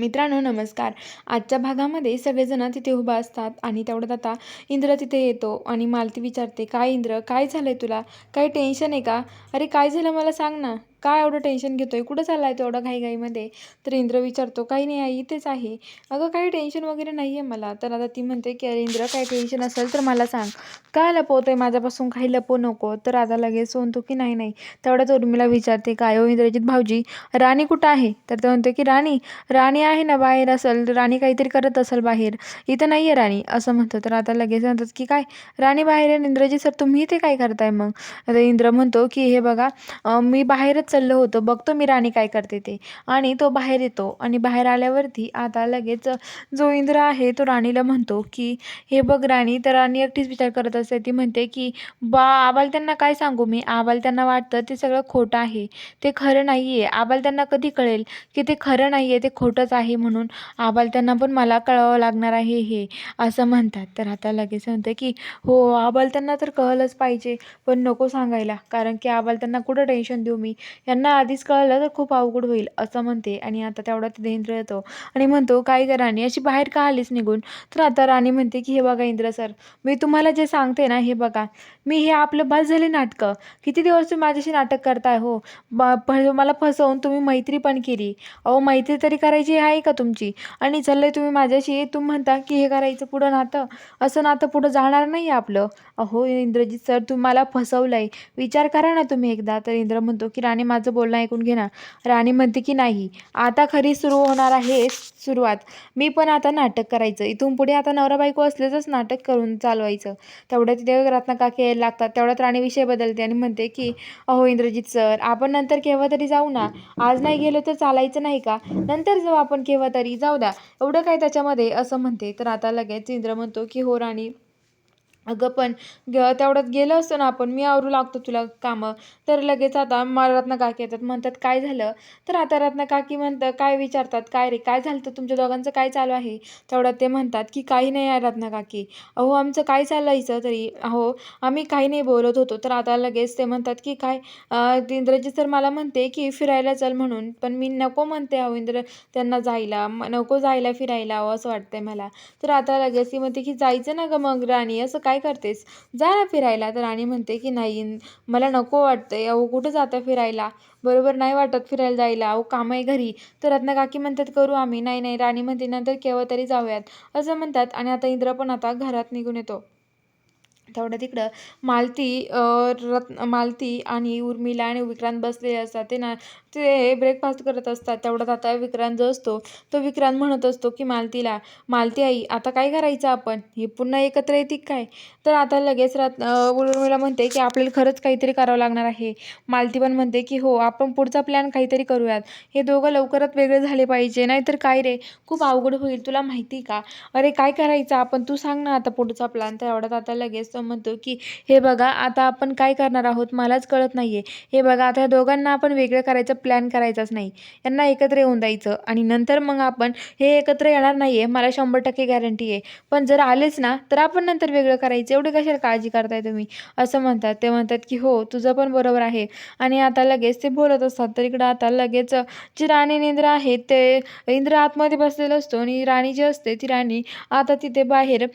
मित्रांनो नमस्कार. आजच्या भागामध्ये सगळेजण तिथे उभा असतात आणि तेवढ्यात आता इंद्र तिथे येतो आणि मालती विचारते काय इंद्र काय झालं आहे तुला? काही टेन्शन आहे का? अरे काय झालं मला सांग ना. काय एवढं टेन्शन घेतो आहे कुठं चाललाय तो एवढं घाईघाईमध्ये? तर इंद्र विचारतो काही नाही आई इथेच आहे. अगं काही टेन्शन वगैरे नाही आहे मला. तर आता ती म्हणते की अरे इंद्र काय टेन्शन असेल तर मला सांग. काय आहे माझ्यापासून? काही लपवू नको. तर आता लगेच म्हणतो की नाही नाही. तेवढ्याच उर्मिला विचारते काय हो इंद्रजित भाऊजी? राणी कुठं आहे? तर ते म्हणते की राणी राणी आहे ना बाहेर असेल राणी काहीतरी करत असेल बाहेर. इथं नाही आहे राणी. असं म्हणतो. तर आता लगेच म्हणतात की काय? राणी बाहेर आहे इंद्रजी सर? तुम्ही इथे काय करताय मग? आता इंद्र म्हणतो की हे बघा मी बाहेरच चाललं होतं. बघतो मी राणी काय करते ते. आणि तो बाहेर येतो आणि बाहेर आल्यावरती आता लगेच जो इंद्र आहे तो राणीला म्हणतो की हे बघ राणी तर राणी एकटीच विचार करत असते. ती म्हणते की बा आबाल त्यांना काय सांगू मी? आबाल त्यांना वाटतं ते सगळं खोटं आहे. ते खरं नाही आहे आबाल त्यांना कधी कळेल की ते खरं नाही आहे ते खोटंच आहे म्हणून आबाल त्यांना पण मला कळवावं लागणार आहे हे असं म्हणतात. तर आता लगेच म्हणते की हो आबाल त्यांना तर कळलंच पाहिजे पण नको सांगायला. कारण की आबाल त्यांना कुठं टेन्शन देऊ मी? यांना आधीच कळलं तर खूप अवघड होईल असं म्हणते. आणि आता तेवढा तिथे इंद्र येतो आणि म्हणतो काय गं राणी? अशी बाहेर का आलीस निघून? तर आता राणी म्हणते की हे बघा इंद्र सर मी तुम्हाला जे सांगते ना हे बघा. मी हे आपलं बस झाले नाटकं. किती दिवस तुम्ही माझ्याशी नाटक करताय हो? ब प मला फसवून तुम्ही मैत्री पण केली. अहो मैत्री तरी करायची आहे का तुमची? आणि चाललंय तुम्ही माझ्याशी तुम्ही म्हणता की हे करायचं पुढं नातं. असं नातं पुढं जाणार नाही आपलं. अहो इंद्रजित सर तुम्ही मला फसवलं आहे विचार करा ना तुम्ही एकदा. तर इंद्र म्हणतो की राणी माझं बोलणं ऐकून घे ना. राणी म्हणते की नाही. आता खरी सुरू होणार आहे सुरुवात. मी पण आता नाटक करायचं. इथून पुढे आता नवरा बायको असल्याचंच नाटक करून चालवायचं. तेवढ्यात तिथे रत्नाकाकी यायला लागतात तेवढ्यात राणी विषय बदलते आणि म्हणते की अहो इंद्रजित सर आपण नंतर केव्हा तरी जाऊ ना? आज नाही गेलो तर चालायचं नाही का? नंतर जाऊ आपण केव्हा तरी जाऊ द्या. एवढं काय त्याच्यामध्ये असं म्हणते. तर आता लगेच इंद्र म्हणतो की हो राणी अगं पण ग तेवढ्यात गेलं असतो ना आपण मी आवरू लागतो तुला कामं. तर लगेच आता मला रत्नाकाकी येतात म्हणतात काय झालं? तर आता रत्नाकाकी म्हणतं काय विचारतात? काय रे? काय झालं तर तुमच्या दोघांचं काय चालू आहे? तेवढ्यात ते म्हणतात की काही नाही आहे रत्नाकाकी अहो आमचं काय चालायचं तरी? अहो आम्ही काही नाही बोलत होतो. तर आता लगेच ते म्हणतात की काय इंद्रजी सर मला म्हणते की फिरायला चल म्हणून पण मी नको म्हणते अहो इंद्र त्यांना जायला. नको जायला फिरायला अहो असं वाटतंय मला. तर आता लगेच ती म्हणते की जायचं ना गं मग राणी? असं काय करतेस? जा ना फिरायला. तर राणी म्हणते की नाही मला नको वाटतंय. अहो कुठं जाता फिरायला? बरोबर नाही वाटत फिरायला जायला. अहो काम आहे घरी. तर रत्नकाकी म्हणतात करू आम्ही. नाही नाही. राणी म्हणते नंतर केव्हा तरी जाऊयात. असं म्हणतात आणि आता इंद्र पण आता घरात निघून येतो. तेवढं तिकडं. मालती रत्न मालती आणि उर्मिला आणि विक्रांत बसलेले असतात. ते ना ते ब्रेकफास्ट करत असतात. तेवढ्यात आता विक्रांत जो असतो तो विक्रांत म्हणत असतो की मालतीला मालती आई आता काय करायचं आपण? हे पुन्हा एकत्र येते काय? तर आता लगेच रात उर्मिला म्हणते की आपल्याला खरंच काहीतरी करावं लागणार आहे. मालती पण म्हणते की हो आपण पुढचा प्लॅन काहीतरी करूयात. हे दोघं लवकरात वेगळे झाले पाहिजे. नाहीतर काय रे? खूप अवघड होईल. तुला माहिती का? अरे काय करायचं? आपण तू सांग ना आता पुढचा प्लॅन तर एवढ्यात आता लगेच म्हणतो की हे बघा आता आपण काय करणार आहोत मलाच कळत नाही आहे हे बघा आता ह्या दोघांना आपण वेगळं करायचं प्लॅन करायचाच नाही. यांना एकत्र येऊन द्यायचं आणि नंतर मग आपण हे एकत्र येणार नाही आहे मला शंभर टक्के गॅरंटी आहे. पण जर आलेच ना तर आपण नंतर वेगळं करायचं. एवढी कशाला काळजी करताय तुम्ही? असं म्हणतात. ते म्हणतात की हो तुझं पण बरोबर आहे. आणि आता लगेच ते बोलत असतात. तर इकडं आता लगेच जी राणी इंद्र आहे ते इंद्र आतमध्ये बसलेला असतो आणि राणी जी असते ती राणी आता तिथे बाहेर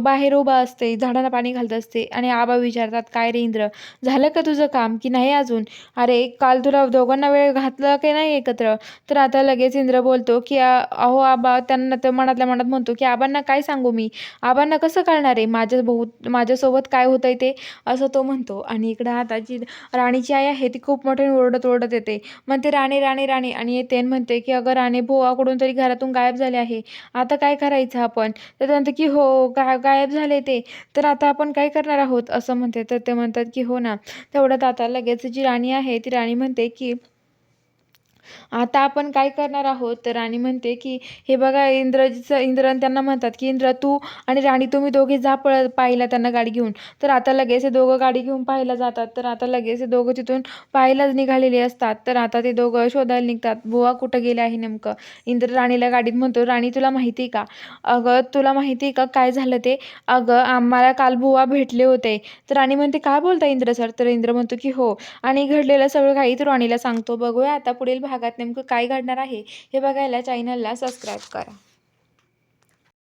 बाहेर उभा असते. झाडा झाडांना पाणी घालत असते. आणि आबा विचारतात काय रे इंद्र झालं का तुझं काम? की नाही अजून? अरे काल तुला दोघांना वेळ घातला की नाही एकत्र? तर आता लगेच इंद्र बोलतो की अहो आबा त्यांना तर मनातल्या मनात म्हणतो की आबांना काय सांगू मी? आबांना कसं कळणार आहे? माझ्या बहुत माझ्यासोबत काय होतंय आहे ते? असं तो म्हणतो. आणि इकडं आता जी राणीची आई आहे ती खूप मोठ्याने ओरडत ओरडत येते. म्हणते राणी राणी राणी. आणि येते म्हणते की अगं राणी भोवाकडून तरी घरातून गायब झाले आहे. आता काय करायचं आपण? तर म्हणते की हो गा गायब झाले ते. तर आता आपण काय करणार आहोत? असं म्हणते. तर ते म्हणतात की हो ना. तेवढ्यात आता लगेच जी राणी आहे ती राणी म्हणते की आता आपण काय करणार आहोत? तर राणी म्हणते की हे बघा इंद्रजीचं इंद्र त्यांना म्हणतात की इंद्र तू आणि राणी तुम्ही दोघे जा पळ पाहिला त्यांना गाडी घेऊन. तर आता लगेच हे दोघं गाडी घेऊन पाहायला जातात. तर आता लगेच हे दोघं तिथून पाहायलाच निघालेले असतात. तर आता ते दोघं शोधायला निघतात. बुवा कुठं गेले आहे नेमकं? इंद्र राणीला गाडीत म्हणतो राणी तुला माहिती आहे का? अगं तुला माहिती आहे का काय झालं ते? अगं आम्हाला काल बुवा भेटले होते. तर राणी म्हणते काय बोलता इंद्र सर? तर इंद्र म्हणतो की हो आणि घडलेलं सगळं काही तर राणीला सांगतो. बघूया आता पुढील भागात नेमकं काय घडणार आहे हे बघायला चॅनलला सबस्क्राईब करा.